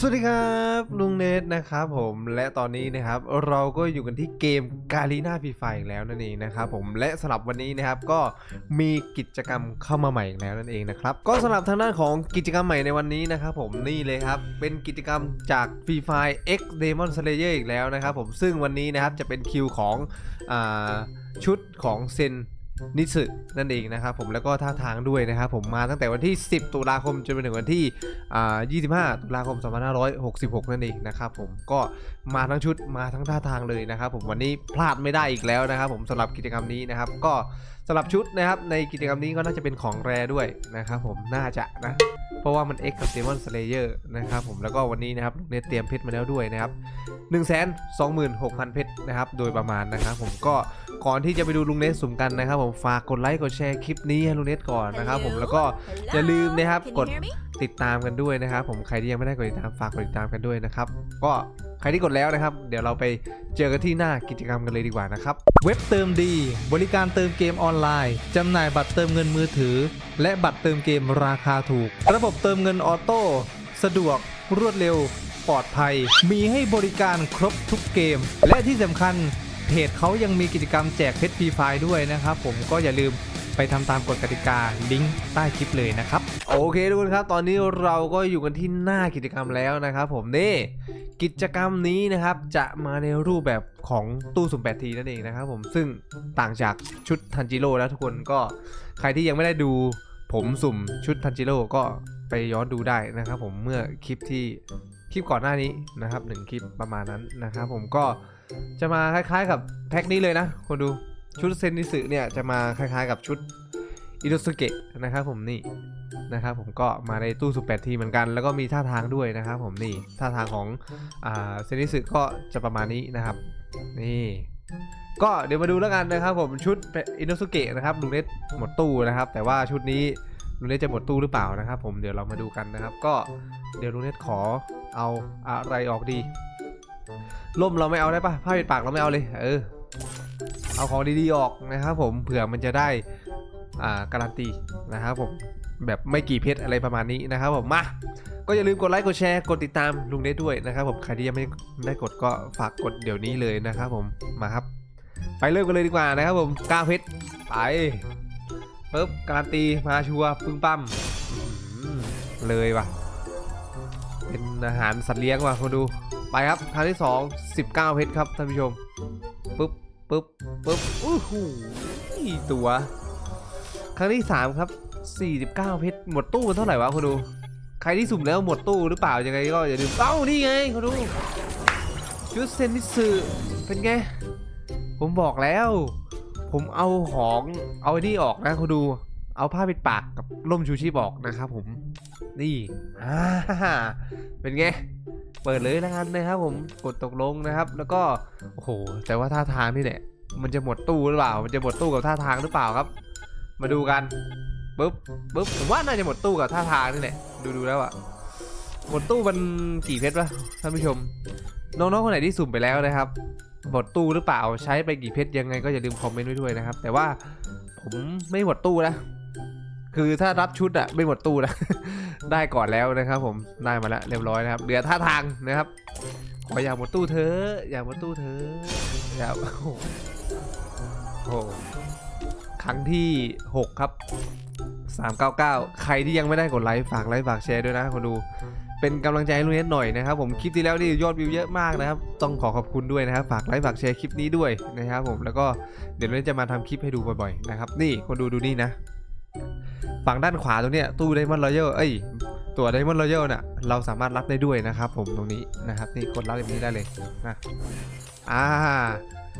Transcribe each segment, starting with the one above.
สวัสดีครับลุงเนทนะครับผมและตอนนี้นะครับเราก็อยู่กันที่เกมกาลีนาฟีไฟอีกแล้วนั่นเองนะครับผมและสำหรับวันนี้นะครับก็มีกิจกรรมเข้ามาใหม่อีกแล้วนั่นเองนะครับก็สำหรับทางด้านของกิจกรรมใหม่ในวันนี้นะครับผมนี่เลยครับเป็นกิจกรรมจากฟีไฟ X Demon Slayer อีกแล้วนะครับผมซึ่งวันนี้นะครับจะเป็นคิวของอชุดของเซน นิสึนั่นเองนะครับผมแล้วก็ท่าทางด้วยนะครับผมมาตั้งแต่วันที่ 10 ตุลาคมจนไปถึงวันที่ 25 ตุลาคม 2566 นั่นเองนะครับผมก็มาทั้งชุดมาทั้งท่าทางเลยนะครับผมวันนี้พลาดไม่ได้อีกแล้วนะครับผมสำหรับกิจกรรมนี้นะครับ ก็สำหรับชุดนะครับในกิจกรรมนี้ก็น่าจะเป็นของแรด้วยนะครับผมน่าจะนะ ราะว่ามัน X กับ Demon Slayer นะครับผมแล้วก็วันนี้นะครับลุงเนตเตรียมเพชรมาแล้วด้วยนะครับ1 2 6 0 0 0 เพชรนะครับโดยประมาณนะครับผมก็ก่อนที่จะไปดูลุงเนสสุ่มกันนะครับผมฝากกดไลค์กดแชร์คลิปนี้ให้ลุงเนสก่อนนะครับผมแล้วก็อย่าลืมนะครับกดติดตามกันด้วยนะครับผมใครที่ยังไม่ได้กดติดตามฝากกดติดตามกันด้วยนะครับก็ ใครที่กดแล้วนะครับ เดี๋ยวเราไปเจอกันที่หน้ากิจกรรมกันเลยดีกว่านะครับ เว็บเติมดี บริการเติมเกมออนไลน์จำหน่ายบัตรเติมเงินมือถือ และบัตรเติมเกมราคาถูก ระบบเติมเงินออโต้สะดวก รวดเร็ว ปลอดภัย มีให้บริการครบทุกเกม และที่สำคัญเพจเขายังมีกิจกรรมแจกเพชรฟรีไฟล์ด้วยนะครับ ผมก็อย่าลืมไปทำตามกฎกติกาลิงก์ใต้คลิปเลยนะครับ โอเคทุกคนครับ ตอนนี้เราก็อยู่กันที่หน้ากิจกรรมแล้วนะครับผมนี่ กิจกรรมนี้นะครับจะมาในรูปแบบของตู้สุ่ม8ทีนั่นเองนะครับผมซึ่งต่างจากชุดทันจิโร่แล้วทุกคนก็ใครที่ยังไม่ได้ดูผมสุ่มชุดทันจิโร่ก็ไปย้อนดูได้นะครับผมเมื่อคลิปที่คลิปก่อนหน้านี้นะครับหนึ่งคลิปประมาณนั้นนะครับผมก็จะมาคล้ายๆกับแพ็คนี้เลยนะคนดูชุดเซนนิสึเนี่ยจะมาคล้ายๆกับชุดอิโนสุเกะนะครับผมนี่ นะครับผมก็มาในตู้สุแปดทีเหมือนกัน แล้วก็มีท่าทางด้วยนะครับผมนี่ท่าทางของอ่าเซนิสึก็จะประมาณนี้นะครับ นี่ก็เดี๋ยวมาดูแล้วกันนะครับผมชุดอินโนสุเกะนะครับลุงเนตหมดตู้นะครับ แต่ว่าชุดนี้ลุงเนตจะหมดตู้หรือเปล่านะครับผมเดี๋ยวเรามาดูกันนะครับ ก็เดี๋ยวลุงเนตขอเอาอะไรออกดีล่มเราไม่เอาได้ปะผ้าปิดปากเราไม่เอาเลย เออ เอาของดีๆออกนะครับผมเผื่อมันจะได้อ่าการันตีนะครับผม แบบไม่กี่เพชรอะไรประมาณนี้นะครับผมมาก็อย่าลืมกดไลค์กดแชร์กดติดตามลุงเนทด้วยนะครับผมใครที่ยังไม่ได้กดก็ฝากกดเดี๋ยวนี้เลยนะครับผมมาครับ ไปเริ่มกันเลยดีกว่านะครับผม9เพชรไปปึ๊บการันตีมาชัวปึ้งปั้มเลยว่ะ เป็นอาหารสัตว์เลี้ยงว่ะคนดูไปครับครั้งที่ 2 19 เพชรครับท่านผู้ชมปึ๊บปึ๊บปึ๊บอู้หูตัว ครั้งที่ 3 ครับ 49 เพชร หมดตู้มันเท่าไหร่วะคุณดู ใครที่สุ่มแล้วหมดตู้หรือเปล่ายังไงก็อย่าลืม เอ้า นี่ไงคุณดู ชุดเซนนิสึเป็นไง ผมบอกแล้ว ผมเอาของ เอาไอ้นี่ออกนะคุณดู เอาผ้าปิดปากกับร่มชูชีพออกนะครับผม นี่อ่าเป็นไงเปิดเลยแล้วกันนะครับผมกดตกลงนะครับ แล้วก็โอ้โหแต่ว่าท่าทางนี่แหละมันจะหมดตู้หรือเปล่า มันจะหมดตู้กับท่าทางหรือเปล่าครับ มาดูกัน ปุ๊บปุ๊บผมว่าน่าจะหมดตู้กับท่าทางนี่แหละดูดูแล้วอะหมดตู้มันกี่เพชรวะท่านผู้ชม น้องๆคนไหนที่สุ่มไปแล้วนะครับหมดตู้หรือเปล่าใช้ไปกี่เพชรยังไงก็อย่าลืมคอมเมนต์ไว้ด้วยนะครับ แต่ว่าผมไม่หมดตู้นะคือถ้ารับชุดอะไม่หมดตู้นะได้ก่อนแล้วนะครับ ผมได้มาแล้วเรียบร้อยนะครับเหลือท่าทางนะครับขออย่าหมดตู้เธอะอย่าหมดตู้เธอะอย่าโอ้โหโอ้โหครั้งที่ 6 ครับ 399 ใครที่ยังไม่ได้กดไลค์ฝากไลค์ฝากแชร์ด้วยนะคนดู เป็นกำลังใจให้ลุงเนสหน่อยนะครับผมคลิปที่แล้วนี่ยอดวิวเยอะมากนะครับต้องขอขอบคุณด้วยนะครับฝากไลค์ฝากแชร์คลิปนี้ด้วยนะครับผมแล้วก็เดี๋ยวลุงเนสจะมาทำคลิปให้ดูบ่อยๆนะครับนี่คนดูดูนี่นะฝั่งด้านขวาตรงเนี้ยตู้ไดมอนด์รอยัลเอ้ยตัวไดมอนด์รอยัลน่ะเราสามารถรับได้ด้วยนะครับผมตรงนี้นะครับนี่กดรับแบบนี้ได้เลยนะอ่า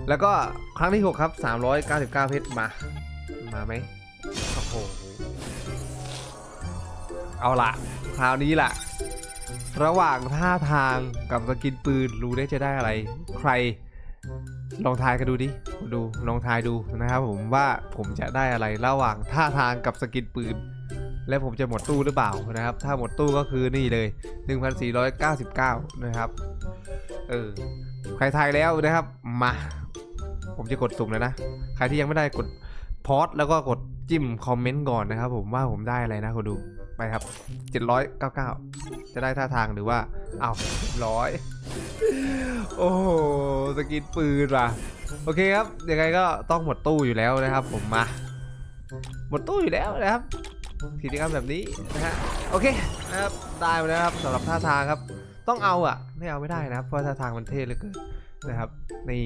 แล้วก็ครั้งที่ 6 ครับ 399 เพชรมา มาไหมโอ้โห เอาละคราวนี้ล่ะ ระหว่างท่าทางกับสกินปืนรู้ได้จะได้อะไร ใคร ลองทายกันดูดิดูลองทายดูนะครับผมว่าผมจะได้อะไรระหว่างท่าทางกับสกินปืน และผมจะหมดตู้หรือเปล่านะครับ ถ้าหมดตู้ก็คือนี่เลย 1499 นะครับเออใครทายแล้วนะครับมาผมจะกดสุ่มแล้วนะ ใครที่ยังไม่ได้กดพอสแล้วก็กดจิ้มคอมเมนต์ก่อนนะครับผมว่าผมได้อะไรนะคุณดู ไปครับ 799 จะได้ท่าทางหรือว่าเอาร้อยโอ้โหสกินปืนว่ะโอเคครับยังไงก็ต้องหมดตู้อยู่แล้วนะครับ ผมมา หมดตู้อยู่แล้วนะครับกิจกรรมแบบนี้นะฮะโอเคนะครับได้มาแล้วครับสำหรับท่าทางครับ ต้องเอาอะ ไม่เอาไม่ได้นะครับเพราะท่าทางมันเท่เหลือเกินนะครับ นี่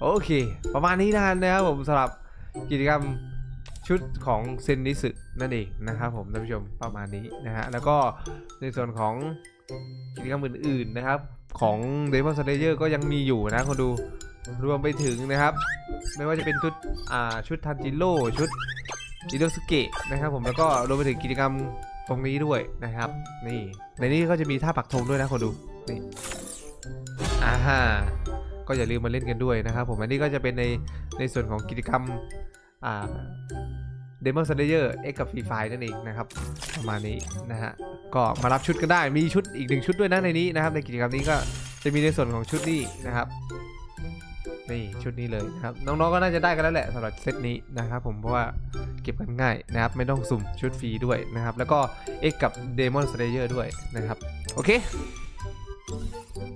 โอเค ประมาณนี้นะครับผมสำหรับกิจกรรม ชุดของเซนนิสึนั่นเองนะครับผมท่านผู้ชมประมาณนี้นะฮะแล้วก็ในส่วนของกิจกรรมอื่นๆนะครับ ของ Demon Slayer ก็ยังมีอยู่นะคนดูรวมไปถึงนะครับ ไม่ว่าจะเป็นชุดอ่าชุดทันจิโร่ชุดอิโดสเกะนะครับผมแล้วก็รวมไปถึงกิจกรรมตรงนี้ด้วยนะครับ นี่ในนี้ก็จะมีท่าปักธงด้วยนะคนดูนี่อ่าฮะก็อย่าลืมมาเล่นกันด้วยนะครับผมอันนี้ก็จะเป็นในในส่วนของกิจกรรม อ่าเดมอนสเลเยอร์เอ็กกับฟรีไฟนั่นเองนะครับ ประมาณนี้นะฮะ ก็มารับชุดกันได้มีชุดอีกหนึ่งชุดด้วยนะในนี้นะครับ ในกิจกรรมนี้ก็จะมีในส่วนของชุดนี้นะครับนี่ชุดนี้เลยนะครับน้องๆก็น่าจะได้กันแล้วแหละสำหรับเซตนี้นะครับผมเพราะว่าเก็บกันง่ายนะครับไม่ต้องสุ่มชุดฟรีด้วยนะครับ แล้วก็ X กับ Demon Slayer ด้วยนะครับ โอเค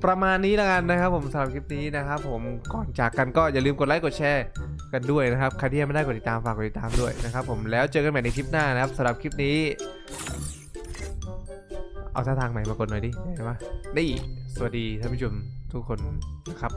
ประมาณนี้แล้วกันนะครับผมสำหรับคลิปนี้นะครับผมก่อนจากกันก็อย่าลืมกดไลค์กดแชร์ กันด้วยนะครับใครที่ยังไม่ได้กดติดตามฝากกดติดตามด้วยนะครับผมแล้วเจอกันใหม่ในคลิปหน้านะครับสำหรับคลิปนี้ เอาท่าทางใหม่มากดหน่อยดิได้ไหมได้สวัสดีท่านผู้ชมทุกคนนะครับ